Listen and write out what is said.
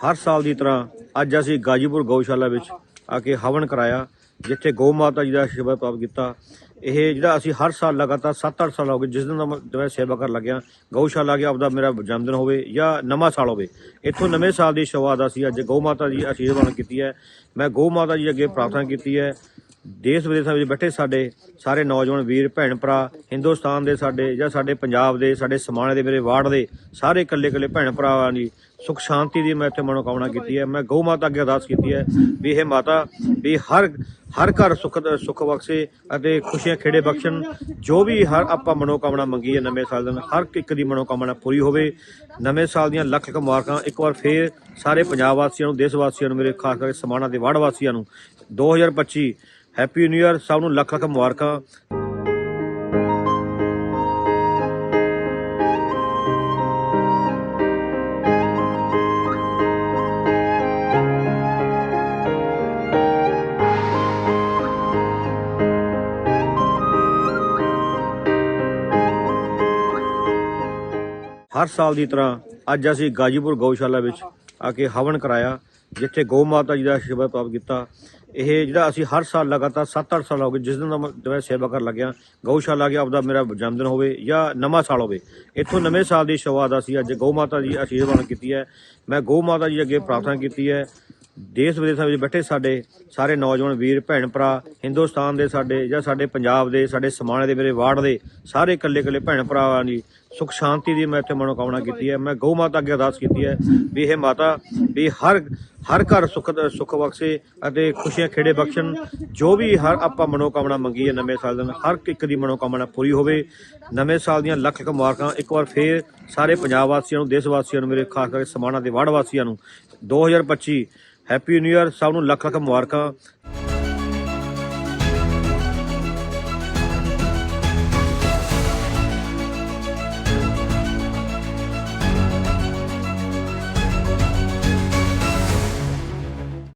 ਹਰ ਸਾਲ ਦੀ ਤਰ੍ਹਾਂ ਅੱਜ ਅਸੀਂ ਗਾਜੀਪੁਰ ਗਊਸ਼ਾਲਾ ਵਿੱਚ ਆ ਕੇ ਹਵਨ ਕਰਾਇਆ, ਜਿੱਥੇ ਗਊ ਮਾਤਾ ਜੀ ਦਾ ਆਸ਼ੀਰਵਾਦ ਪ੍ਰਾਪਤ ਕੀਤਾ। ਇਹ ਜਿਹੜਾ ਅਸੀਂ ਹਰ ਸਾਲ ਲਗਾਤਾਰ 7-8 ਸਾਲ ਹੋ ਗਏ, ਜਿਸ ਦਿਨ ਦਾ ਮੈਂ ਮੈਂ ਸੇਵਾ ਕਰਨ ਲੱਗਿਆ, ਗਊਸ਼ਾਲਾ ਗਿਆ ਆਪਦਾ ਮੇਰਾ ਜਨਮ ਦਿਨ ਹੋਵੇ ਜਾਂ ਨਵਾਂ ਸਾਲ ਹੋਵੇ, ਇੱਥੋਂ ਨਵੇਂ ਸਾਲ ਦੀ ਸ਼ੁਰੂਆਤ ਅਸੀਂ ਅੱਜ ਗਊ ਮਾਤਾ ਜੀ ਆਸ਼ੀਰਵਾਦ ਕੀਤੀ ਹੈ। ਮੈਂ ਗਊ ਮਾਤਾ ਜੀ ਅੱਗੇ ਪ੍ਰਾਰਥਨਾ ਕੀਤੀ ਹੈ ਦੇਸ਼ ਵਿਦੇਸ਼ਾਂ ਵਿੱਚ ਬੈਠੇ ਸਾਡੇ ਸਾਰੇ ਨੌਜਵਾਨ ਵੀਰ, ਭੈਣ ਭਰਾ, ਹਿੰਦੁਸਤਾਨ ਦੇ ਸਾਡੇ ਜਾਂ ਸਾਡੇ ਪੰਜਾਬ ਦੇ, ਸਾਡੇ ਸਮਾਣੇ ਦੇ, ਮੇਰੇ ਵਾਰਡ ਦੇ ਸਾਰੇ ਇਕੱਲੇ ਇਕੱਲੇ ਭੈਣ ਭਰਾਵਾਂ ਦੀ ਸੁਖ ਸ਼ਾਂਤੀ ਦੀ ਮੈਂ ਇੱਥੇ ਮਨੋਕਾਮਨਾ ਕੀਤੀ ਹੈ। ਮੈਂ ਗਊ ਮਾਤਾ ਅੱਗੇ ਅਰਦਾਸ ਕੀਤੀ ਹੈ ਵੀ ਇਹ ਮਾਤਾ ਵੀ ਹਰ ਹਰ ਘਰ ਸੁਖ ਸੁਖ ਬਖਸ਼ੇ ਅਤੇ ਖੁਸ਼ੀਆਂ ਖੇੜੇ ਬਖਸ਼ਣ। ਜੋ ਵੀ ਹਰ ਆਪਾਂ ਮਨੋਕਾਮਨਾ ਮੰਗੀ ਹੈ ਨਵੇਂ ਸਾਲ ਦਿਨ ਹਰ ਇੱਕ ਦੀ ਮਨੋਕਾਮਨਾ ਪੂਰੀ ਹੋਵੇ। ਨਵੇਂ ਸਾਲ ਦੀਆਂ ਲੱਖ ਲੱਖ ਮੁਬਾਰਕਾਂ। ਇੱਕ ਵਾਰ ਫੇਰ ਸਾਰੇ ਪੰਜਾਬ ਵਾਸੀਆਂ ਨੂੰ, ਦੇਸ਼ ਵਾਸੀਆਂ ਨੂੰ, ਮੇਰੇ ਖਾਸ ਕਰਕੇ ਸਮਾਣਾ ਦੇ ਵਾਰਡ ਵਾਸੀਆਂ ਨੂੰ। 2025 ਹੈਪੀ ਨਿਊ ਇਅਰ ਸਭ ਨੂੰ ਲੱਖ ਲੱਖ ਮੁਬਾਰਕਾਂ। ਹਰ ਸਾਲ ਦੀ ਤਰ੍ਹਾਂ ਅੱਜ ਅਸੀਂ ਗਾਜੀਪੁਰ ਗਊਸ਼ਾਲਾ ਵਿੱਚ ਆ ਕੇ ਹਵਨ ਕਰਾਇਆ, ਜਿੱਥੇ ਗਊ ਮਾਤਾ ਜੀ ਦਾ ਆਸ਼ੀਰਵਾਦ ਪ੍ਰਾਪਤ ਕੀਤਾ। ਇਹ ਜਿਹੜਾ ਅਸੀਂ ਹਰ ਸਾਲ ਲਗਾਤਾਰ 7-8 ਸਾਲ ਹੋ ਗਏ, ਜਿਸ ਦਿਨ ਦਾ ਮੈਂ ਸੇਵਾ ਕਰਨ ਲੱਗਿਆ, ਗਊਸ਼ਾਲਾ ਗਿਆ ਆਪਦਾ ਮੇਰਾ ਜਨਮ ਦਿਨ ਹੋਵੇ ਜਾਂ ਨਵਾਂ ਸਾਲ ਹੋਵੇ, ਇੱਥੋਂ ਨਵੇਂ ਸਾਲ ਦੀ ਸ਼ੁਰੂਆਤ ਅਸੀਂ ਅੱਜ ਗਊ ਮਾਤਾ ਜੀ ਆਸ਼ੀਰਵਾਦ ਕੀਤੀ ਹੈ। ਮੈਂ ਗਊ ਮਾਤਾ ਜੀ ਅੱਗੇ ਪ੍ਰਾਰਥਨਾ ਕੀਤੀ ਹੈ। ਦੇਸ਼ ਵਿਦੇਸ਼ਾਂ ਵਿੱਚ ਬੈਠੇ ਸਾਡੇ ਸਾਰੇ ਨੌਜਵਾਨ, ਵੀਰ, ਭੈਣ, ਭਰਾ, ਹਿੰਦੁਸਤਾਨ ਦੇ ਸਾਡੇ ਜਾਂ ਸਾਡੇ ਪੰਜਾਬ ਦੇ, ਸਾਡੇ ਸਮਾਣੇ ਦੇ, ਮੇਰੇ ਵਾਰਡ ਦੇ ਸਾਰੇ ਇਕੱਲੇ ਇਕੱਲੇ ਭੈਣ ਭਰਾਵਾਂ ਦੀ ਸੁਖ ਸ਼ਾਂਤੀ ਦੀ ਮੈਂ ਇੱਥੇ ਮਨੋਕਾਮਨਾ ਕੀਤੀ ਹੈ। ਮੈਂ ਗਊ ਮਾਤਾ ਅੱਗੇ ਅਰਦਾਸ ਕੀਤੀ ਹੈ ਵੀ ਇਹ ਮਾਤਾ, ਵੀ ਹਰ ਹਰ ਘਰ ਸੁਖ ਸੁਖ ਬਖਸ਼ੇ ਅਤੇ ਖੁਸ਼ੀਆਂ ਖੇੜੇ ਬਖਸ਼ਣ। ਜੋ ਵੀ ਹਰ ਆਪਾਂ ਮਨੋਕਾਮਨਾ ਮੰਗੀ ਹੈ ਨਵੇਂ ਸਾਲ ਦਿਨ ਹਰ ਇੱਕ ਦੀ ਮਨੋਕਾਮਨਾ ਪੂਰੀ ਹੋਵੇ। ਨਵੇਂ ਸਾਲ ਦੀਆਂ ਲੱਖ ਲੱਖ ਮੁਬਾਰਕਾਂ। ਇੱਕ ਵਾਰ ਫੇਰ ਸਾਰੇ ਪੰਜਾਬ ਵਾਸੀਆਂ ਨੂੰ, ਦੇਸ਼ ਵਾਸੀਆਂ ਨੂੰ, ਮੇਰੇ ਖਾਸ ਕਰਕੇ ਸਮਾਣਾ ਦੇ ਵਾੜ ਵਾਸੀਆਂ ਨੂੰ 2025 ਹੈਪੀ ਨਿਊ ਇਅਰ ਸਭ ਨੂੰ ਲੱਖ ਲੱਖ ਮੁਬਾਰਕਾਂ।